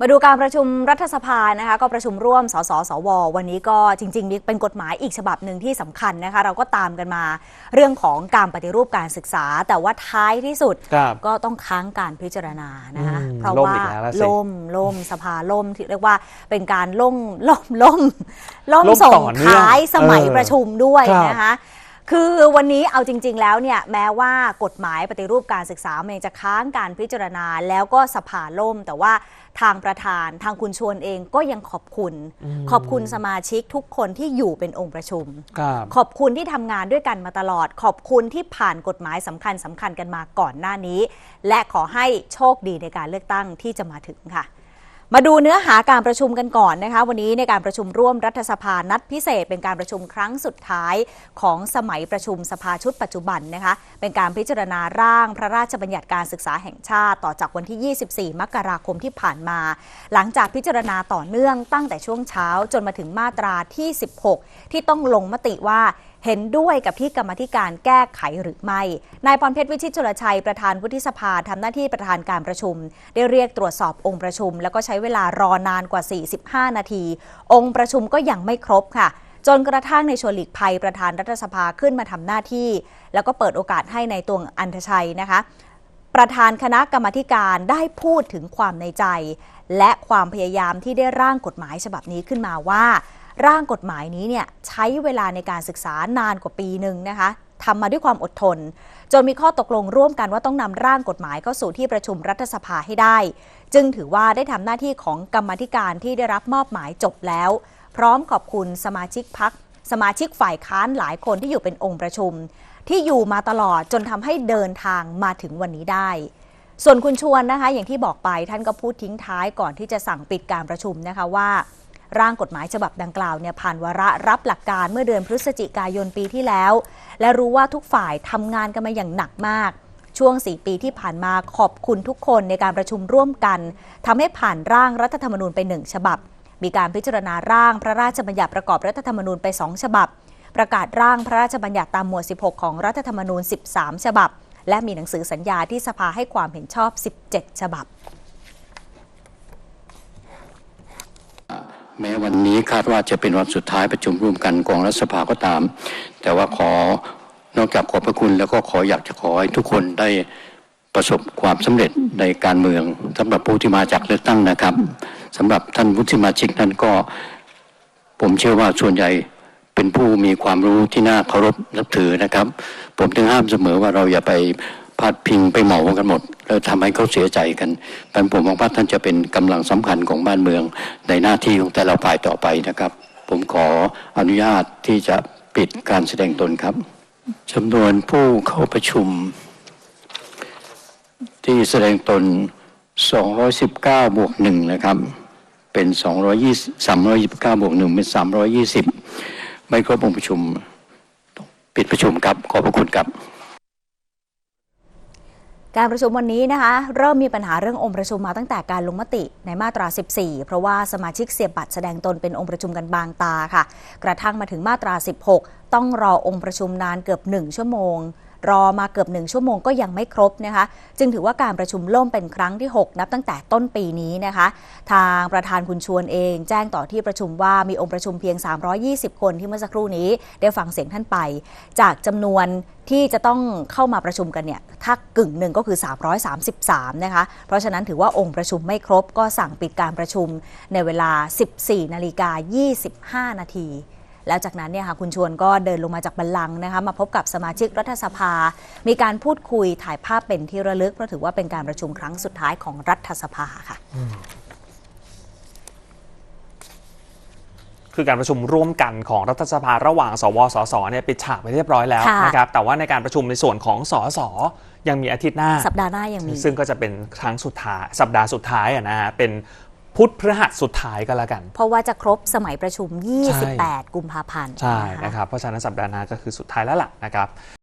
มาดูการประชุมรัฐสภานะคะ ก็ประชุมร่วม สสสว วันนี้ก็จริง ๆ เป็นกฎหมายอีกฉบับหนึ่งที่สำคัญนะคะ เราก็ตามกันมาเรื่องของการปฏิรูปการศึกษา แต่ว่าท้ายที่สุดครับก็ต้องค้างการพิจารณานะคะอืมเพราะล่มว่าอีกแล้วล่ะสิล่มล่มสภาล่มที่เรียกว่าเป็นการล่มล่มล่มล่มล่มส่ต่งอเนื่องท้ายสมัยเออประชุมด้วยครับนะคะ คือวันนี้เอาจริง ๆ แล้วเนี่ยแม้ว่ากฎหมายปฏิรูปการศึกษามันยังจะค้างการพิจารณาแล้วก็สภาล่ม แต่ว่าทางประธานทางคุณชวนเองก็ยังขอบคุณ ขอบคุณสมาชิกทุกคนที่อยู่เป็นองค์ประชุมครับขอบคุณที่ทำงานด้วยกันมาตลอด ขอบคุณที่ผ่านกฎหมายสำคัญสำคัญกันมาก่อนหน้านี้ และขอให้โชคดีในการเลือกตั้งที่จะมาถึงค่ะ มาดูเนื้อหาการประชุมกันก่อนนะคะ วันนี้ในการประชุมร่วมรัฐสภานัดพิเศษ เป็นการประชุมครั้งสุดท้ายของสมัยประชุมสภาชุดปัจจุบันนะคะ เป็นการพิจารณาร่างพระราชบัญญัติการศึกษาแห่งชาติ ต่อจากวันที่ 24 มกราคมที่ผ่านมา หลังจากพิจารณาต่อเนื่องตั้งแต่ช่วงเช้าจนมาถึงมาตราที่ 16 ที่ต้องลงมติว่าเห็นด้วยกับที่กรรมธิการแก้ไขหรือไม่ นายพรเพชรวิชิตชลชัยประธานวุฒิสภาทำหน้าที่ประธานการประชุม ได้เรียกตรวจสอบองค์ประชุม แล้วก็ใช้เวลารอนานกว่า 45 นาที องค์ประชุมก็ยังไม่ครบค่ะ จนกระทั่งในชวนหลีกภัยประธานรัฐสภาขึ้นมาทำหน้าที่ แล้วก็เปิดโอกาสให้ในายตวงอันทชัยนะคะ ประธานคณะกรรมธิการได้พูดถึงความในใจ และความพยายามที่ได้ร่างกฎหมายฉบับนี้ขึ้นมาว่า ร่างกฎหมายนี้เนี่ยใช้เวลาในการศึกษานานกว่าปีหนึ่งนะคะทำมาด้วยความอดทน จนมีข้อตกลงร่วมกันว่าต้องนำร่างกฎหมายเข้าสู่ที่ประชุมรัฐสภาให้ได้ จึงถือว่าได้ทำหน้าที่ของกรรมธิการที่ได้รับมอบหมายจบแล้ว พร้อมขอบคุณสมาชิกพักสมาชิกฝ่ายค้านหลายคนที่อยู่เป็นองค์ประชุม ที่อยู่มาตลอดจนทำให้เดินทางมาถึงวันนี้ได้ ส่วนคุณชวนนะคะ อย่างที่บอกไปท่านก็พูดทิ้งท้ายก่อนที่จะสั่งปิดการประชุมนะคะว่า ร่างกฎหมายฉบับดังกล่าวเนี่ยผ่านวาระรับหลักการเมื่อเดือนพฤศจิกายนปีที่แล้ว และรู้ว่าทุกฝ่ายทำงานกันมาอย่างหนักมาก ช่วง 4 ปีที่ผ่านมาขอบคุณทุกคนในการประชุมร่วมกันทำให้ผ่านร่างรัฐธรรมนูญไปหนึ่งฉบับ มีการพิจารณาร่างพระราชบัญญัติประกอบรัฐธรรมนูญไป2ฉบับ ประกาศร่างพระราชบัญญัติตามหมวด 16 ของรัฐธรรมนูญ 13 ฉบับ และมีหนังสือสัญญาที่สภาให้ความเห็นชอบ 17 ฉบับ แม้วันนี้คาดว่าจะเป็นวันสุดท้ายประชุมร่วมกันกองรัฐสภาก็ตาม แต่ว่าขอนอกจากขอบพระคุณแล้วก็ขออยากจะขอให้ทุกคนได้ประสบความสำเร็จในการเมืองสำหรับผู้ที่มาจากเลือกตั้งนะครับสำหรับท่านวุฒิสมาชิกนั้นก็ ผมเชื่อว่าส่วนใหญ่เป็นผู้มีความรู้ที่น่าเคารพนับถือนะครับ ผมถึงห้ามเสมอว่าเราอย่าไป พาดพิงไปเหมากันหมด แล้วทำให้เขาเสียใจกันแต่ผมมองว่าท่านจะเป็นกำลังสำคัญของบ้านเมืองในหน้าที่ของแต่ละฝ่ายต่อไปนะครับ ผมขออนุญาตที่จะปิดการแสดงตนครับจำนวนผู้เข้าประชุม ที่แสดงตน 219 บวกหนึ่งนะครับเป็น 220 329 บวกหนึ่งเป็น 320 ไม่ครบองค์ประชุม ปิดประชุมครับ ขอบพระคุณครับ การประชุมวันนี้นะคะ เริ่มมีปัญหาเรื่ององค์ประชุมมาตั้งแต่การลงมติในมาตรา 14 เพราะว่าสมาชิกเสียบบัตรแสดงตนเป็นองค์ประชุมกันบางตาค่ะ กระทั่งมาถึงมาตรา 16 ต้องรอองค์ประชุมนานเกือบ 1 ชั่วโมง รอมาเกือบ1ชั่วโมงก็ยังไม่ครบนะคะ จึงถือว่าการประชุมล่มเป็นครั้งที่ 6 นับตั้งแต่ต้นปีนี้นะคะ ทางประธานคุณชวนเอง แจ้งต่อที่ประชุมว่ามีองค์ประชุมเพียง 320 คนที่เมื่อสักครู่นี้ได้ฟังเสียงท่านไป จากจำนวนที่จะต้องเข้ามาประชุมกันเนี่ยถ้ากึ่งหนึ่งก็คือ 333 นะคะ เพราะฉะนั้นถือว่าองค์ประชุมไม่ครบก็สั่งปิดการประชุมในเวลา 14 นาฬิกา 25 นาที แล้วจากนั้นเนี่ยค่ะคุณชวนก็เดินลงมาจากบัลลังก์นะคะมาพบกับสมาชิกรัฐสภา มีการพูดคุยถ่ายภาพเป็นที่ระลึกเพราะถือว่าเป็นการประชุมครั้งสุดท้ายของรัฐสภาค่ะ คือการประชุมร่วมกันของรัฐสภาระหว่าง สว สส เนี่ยปิดฉากไปเรียบร้อยแล้วค่ะ นะครับ แต่ว่าในการประชุมในส่วนของสส ยังมีอาทิตย์หน้า สัปดาห์หน้ายังมี ซึ่งก็จะเป็นครั้งสุดท้ายสัปดาห์สุดท้ายอะนะฮะเป็น พุธพฤหัสสุดท้ายก็แล้วกัน เพราะว่าจะครบสมัยประชุมใช่28 กุมภาพันธ์ใช่นะคะนะครับ เพราะฉะนั้นสัปดาห์หน้าก็คือสุดท้ายแล้วล่ะนะครับ